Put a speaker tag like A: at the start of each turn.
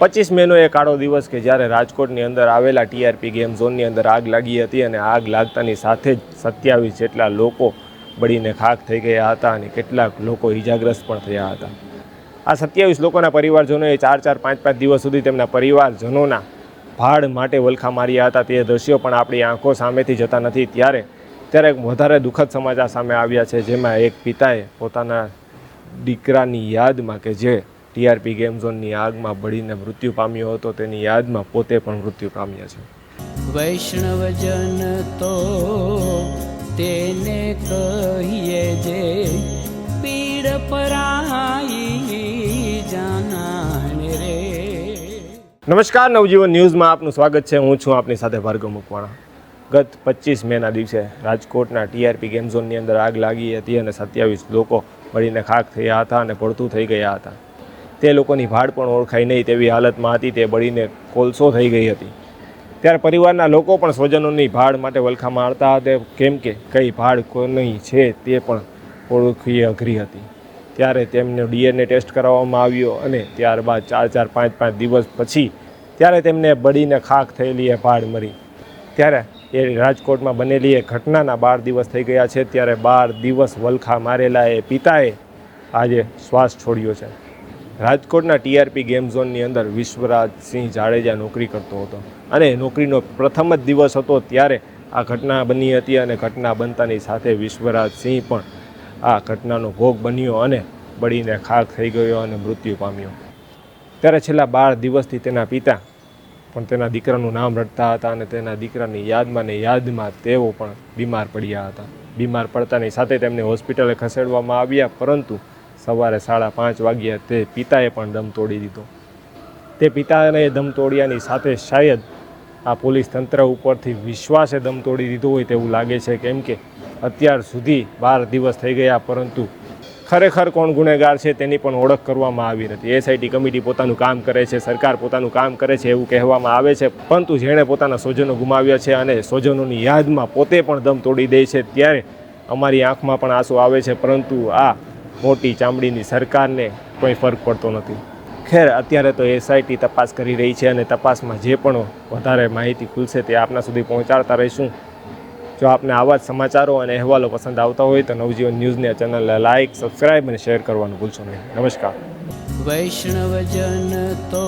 A: પચીસ મેનો એ કાળો દિવસ કે જ્યારે રાજકોટની અંદર આવેલા ટીઆરપી ગેમ ઝોનની અંદર આગ લાગી હતી અને આગ લાગતાની સાથે જ સત્યાવીસ જેટલા લોકો બળીને ખાખ થઈ ગયા હતા અને કેટલાક લોકો ઈજાગ્રસ્ત પણ થયા હતા. આ સત્યાવીસ લોકોના પરિવારજનોએ ચાર ચાર, પાંચ પાંચ દિવસ સુધી તેમના પરિવારજનોના ભાડ માટે વલખા માર્યા હતા. તે દ્રશ્યો પણ આપણી આંખો સામેથી જતા નથી. ત્યારે ત્યારે વધારે દુઃખદ સમાચાર સામે આવ્યા છે, જેમાં એક પિતાએ પોતાના દીકરાની યાદમાં કે જે ટીઆરપી ગેમ ઝોનની આગમાં બળીને મૃત્યુ પામ્યો હતો. તેની યાદમાં પોતે પણ મૃત્યુ પામ્યા છે.
B: વૈષ્ણવજન તો તેને કહીએ જે પીડ પરાઈ જાનાને રે.
A: નમસ્કાર નવજીવન ન્યૂઝમાં આપનું સ્વાગત છે. હું છું આપની સાથે ભાર્ગવ મુકવાણા. ગત પચીસ મેના દિવસે રાજકોટના ટીઆરપી ગેમ ઝોનની અંદર આગ લાગી હતી અને સત્યાવીસ લોકો મળીને ખાક થયા હતા અને પડતું થઈ ગયા હતા. તે લોકોની ભાડ પણ ઓળખાઈ નહીં તેવી હાલતમાં હતી, તે બળીને કોલસો થઈ ગઈ હતી. ત્યારે પરિવારના લોકો પણ સ્વજનોની ભાડ માટે વલખા મારતા હતા. કેમ કે કઈ ભાડ કોની છે તે પણ ઓળખવી અઘરી હતી. ત્યારે તેમને ડીએનએ ટેસ્ટ કરાવવામાં આવ્યો અને ત્યારબાદ ચાર ચાર, પાંચ પાંચ દિવસ પછી ત્યારે તેમને બળીને ખાખ થયેલી એ ભાડ મરી ત્યારે એ રાજકોટમાં બનેલી એ ઘટનાના બાર દિવસ થઈ ગયા છે. ત્યારે બાર દિવસ વલખા મારેલા એ પિતાએ આજે શ્વાસ છોડ્યો છે. રાજકોટના ટીઆરપી ગેમ ઝોનની અંદર વિશ્વરાજસિંહ જાડેજા નોકરી કરતો હતો. અને નોકરીનો પ્રથમ જ દિવસ હતો ત્યારે આ ઘટના બની હતી અને ઘટના બનતાની સાથે વિશ્વરાજસિંહ પણ આ ઘટનાનો ભોગ બન્યો અને બળીને ખાખ થઈ ગયો અને મૃત્યુ પામ્યો. ત્યારે છેલ્લા બાર દિવસથી તેના પિતા પણ તેના દીકરાનું નામ રટતા હતા અને તેના દીકરાની યાદમાં ને યાદમાં તેઓ પણ બીમાર પડ્યા હતા. બીમાર પડતાની સાથે તેમને હોસ્પિટલે ખસેડવામાં આવ્યા, પરંતુ સવારે સાડા પાંચ વાગ્યા તે પિતાએ પણ દમ તોડી દીધો. તે પિતાને દમ તોડ્યાની સાથે શાયદ આ પોલીસ તંત્ર ઉપરથી વિશ્વાસે દમ તોડી દીધો હોય તેવું લાગે છે કેમ કે અત્યાર સુધી બાર દિવસ થઈ ગયા પરંતુ ખરેખર કોણ ગુનેગાર છે તેની પણ ઓળખ કરવામાં આવી નથી. એસઆઈટી કમિટી પોતાનું કામ કરે છે, સરકાર પોતાનું કામ કરે છે એવું કહેવામાં આવે છે, પરંતુ જેણે પોતાના સ્વજનો ગુમાવ્યા છે અને સ્વજનોની યાદમાં પોતે પણ દમ તોડી દે છે ત્યારે અમારી આંખમાં પણ આંસુ આવે છે, પરંતુ આ મોટી ચામડીની સરકારને કોઈ ફરક પડતો નથી. ખેર, અત્યારે તો એસઆઈટી તપાસ કરી રહી છે અને તપાસમાં જે પણ વધારે માહિતી ખુલશે તે આપના સુધી પહોંચાડતા રહીશું. જો આપને આવા જ સમાચારો અને અહેવાલો પસંદ આવતા હોય તો નવજીવન ન્યૂઝની ચેનલને લાઇક સબસ્ક્રાઇબ અને શેર કરવાનું ભૂલશો નહીં. નમસ્કાર.
B: વૈષ્ણવજન તો